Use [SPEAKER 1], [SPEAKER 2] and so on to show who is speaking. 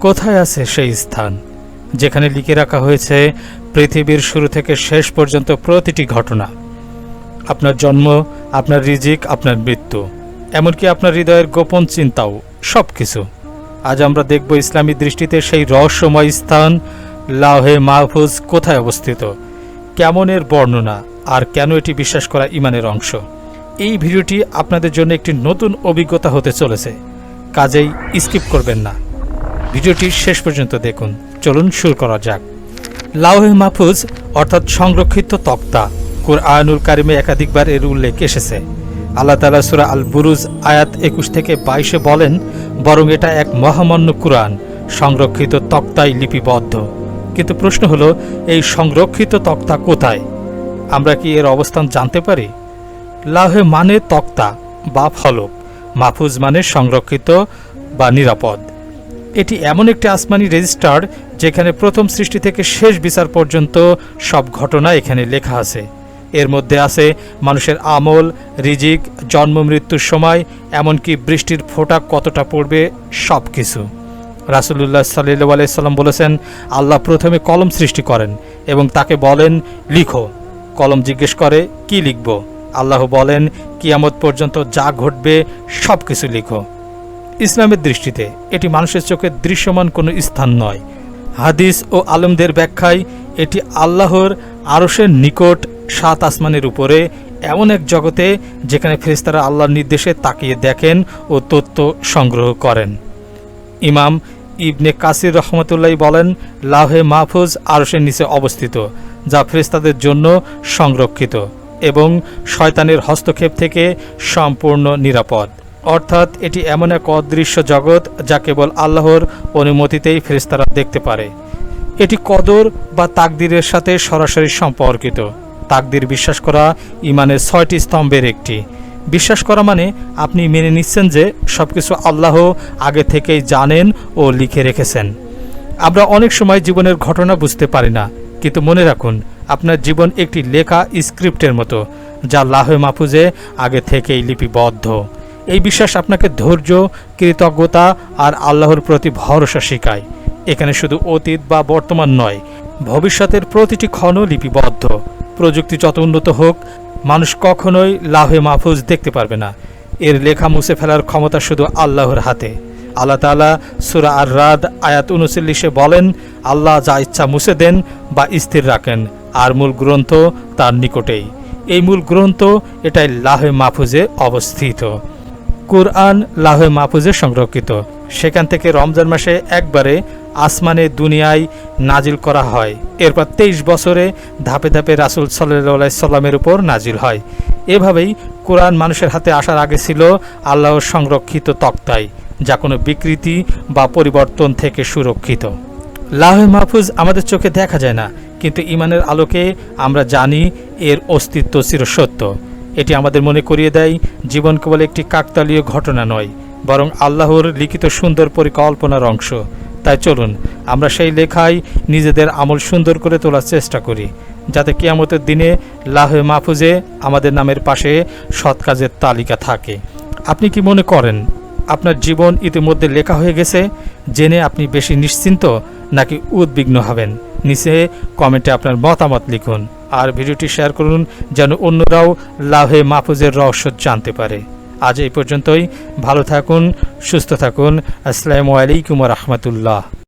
[SPEAKER 1] কোথায় আছে সেই স্থান? যেখানে লিখে রাখা হয়েছে, পৃথিবীর শুরু থেকে শেষ পর্যন্ত প্রতিটি ঘটনা। আপনার জন্ম, আপনার রিজিক, আপনার মৃত্যু, এমনকি আপনার হৃদয়ের গোপন চিন্তাও সব কিছু আজ আমরা দেখব ইসলামী দৃষ্টিতে সেই রহস্যময় স্থান লাহে মাহফুজ কোথায় অবস্থিত? কেমন এর বর্ণনা, আর কেন এটি বিশ্বাস করা ইমানের অংশ? এই ভিডিওটি আপনাদের জন্য একটি নতুন অভিজ্ঞতা হতে চলেছে। কাজেই স্কিপ করবেন না। ভিডিওটি শেষ পর্যন্ত দেখুন। চলুন শুরু করা যাক। লাউহে মাহফুজ, অর্থাৎ সংরক্ষিত তক্তা, কুরআনুল কারিমে একাধিকবার এর উল্লেখ এসেছে। আল্লাহ তালা সুরা আল বুরুজ আয়াত একুশ থেকে বাইশে বলেন, বরং এটা এক মহামান্য কুরআন, সংরক্ষিত তক্তায় লিপিবদ্ধ। কিন্তু প্রশ্ন হলো, এই সংরক্ষিত তক্তা কোথায়? আমরা কি এর অবস্থান জানতে পারি? লাহে মানে তক্তা বা ফলক মাহফুজ মানে সংরক্ষিত বা নিরাপদ। এটি এমন একটি আসমানি রেজিস্টার যেখানে প্রথম সৃষ্টি থেকে শেষ বিচার পর্যন্ত সব ঘটনা এখানে লেখা আছে। এর মধ্যে আছে মানুষের আমল, রিজিক, জন্ম, মৃত্যুর সময়, এমনকি বৃষ্টির ফোঁটা কতটা পড়বে সব কিছু রাসুলুল্লাহ সাল্লু আলাইসাল্লাম বলেছেন, আল্লাহ প্রথমে কলম সৃষ্টি করেন এবং তাকে বলেন, লিখো। কলম জিজ্ঞেস করে, কি লিখব? আল্লাহ বলেন, কিয়ামত পর্যন্ত যা ঘটবে সব কিছু লিখো। ইসলামের দৃষ্টিতে এটি মানুষের চোখে দৃশ্যমান কোনো স্থান নয়। হাদিস ও আলমদের ব্যাখ্যায় এটি আল্লাহর আরসের নিকট সাত আসমানের উপরে এমন এক জগতে যেখানে ফেরেশতারা আল্লাহর নির্দেশে তাকিয়ে দেখেন ও তথ্য সংগ্রহ করেন। ইমাম ইবনে কাসির রহমতুল্লাহ বলেন লাহে মাহফুজ আরসের নিচে অবস্থিত, যা ফেরেশতাদের জন্য সংরক্ষিত এবং শয়তানের হস্তক্ষেপ থেকে সম্পূর্ণ নিরাপদ। অর্থাৎ এটি এমন এক অদৃশ্য জগৎ যা কেবল আল্লাহর অনুমতিতেই ফেরেশতারা দেখতে পারে। এটি কদর বা তাকদিরের সাথে সরাসরি সম্পর্কিত। তাকদির বিশ্বাস করা ইমানের ছয়টি স্তম্ভের একটি। বিশ্বাস করা মানে আপনি মেনে নিচ্ছেন যে সবকিছু আল্লাহ আগে থেকেই জানেন ও লিখে রেখেছেন। আমরা অনেক সময় জীবনের ঘটনা বুঝতে পারি না, কিন্তু মনে রাখুন, আপনার জীবন একটি লেখা স্ক্রিপ্টের মতো, যা লাহে মাহফুজে আগে থেকেই লিপিবদ্ধ। এই বিশ্বাস আপনাকে ধৈর্য, কৃতজ্ঞতা আর আল্লাহর প্রতি ভরসা শেখায়। এখানে শুধু অতীত বা বর্তমান নয়, ভবিষ্যতের প্রতিটি ক্ষণ লিপিবদ্ধ। প্রযুক্তি যত উন্নত হোক, মানুষ কখনোই লাহে মাহফুজ দেখতে পারবে না। এর লেখা মুছে ফেলার ক্ষমতা শুধু আল্লাহর হাতে। আল্লাহ তালা সুরা আর রাদ আয়াত উনচল্লিশে বলেন, আল্লাহ যা ইচ্ছা মুছে দেন বা স্থির রাখেন, আর মূল গ্রন্থ তার নিকটেই। এই মূল গ্রন্থ এটাই লাহে মাহফুজে অবস্থিত। কোরআন লাহে মাহফুজে সংরক্ষিত। সেখান থেকে রমজান মাসে একবারে আসমানে দুনিয়ায় নাজিল করা হয়। এরপর তেইশ বছরে ধাপে ধাপে রাসুল সাল্লাহ সাল্লামের উপর নাজিল হয়। এভাবেই কোরআন মানুষের হাতে আসার আগে ছিল আল্লাহর সংরক্ষিত তক্তায়, যা কোনো বিকৃতি বা পরিবর্তন থেকে সুরক্ষিত। লাহে মাহফুজ আমাদের চোখে দেখা যায় না, কিন্তু ইমানের আলোকে আমরা জানি এর অস্তিত্ব চিরসত্য। এটি আমাদের মনে করিয়ে দেয়, জীবন কেবল একটি কাকতালীয় ঘটনা নয়, বরং আল্লাহর লিখিত সুন্দর পরিকল্পনার অংশ। তাই চলুন, আমরা সেই লেখায় নিজেদের আমল সুন্দর করে তোলার চেষ্টা করি, যাতে কিয়ামতের দিনে লাহে মাহফুজে আমাদের নামের পাশে সৎ কাজের তালিকা থাকে। আপনি কি মনে করেন, আপনার জীবন ইতিমধ্যে লেখা হয়ে গেছে? জেনে আপনি বেশি নিশ্চিন্ত নাকি উদ্বিগ্ন হবেন? নিচে কমেন্টে আপনার মতামত লিখুন। আর ভিডিওটি শেয়ার করুন যেন অন্যরাও লাভে মাহফুজের রহস্য জানতে পারে। আজ এই পর্যন্তই। ভালো থাকুন, সুস্থ থাকুন। আসসালামু আলাইকুম রহমতুল্লাহ।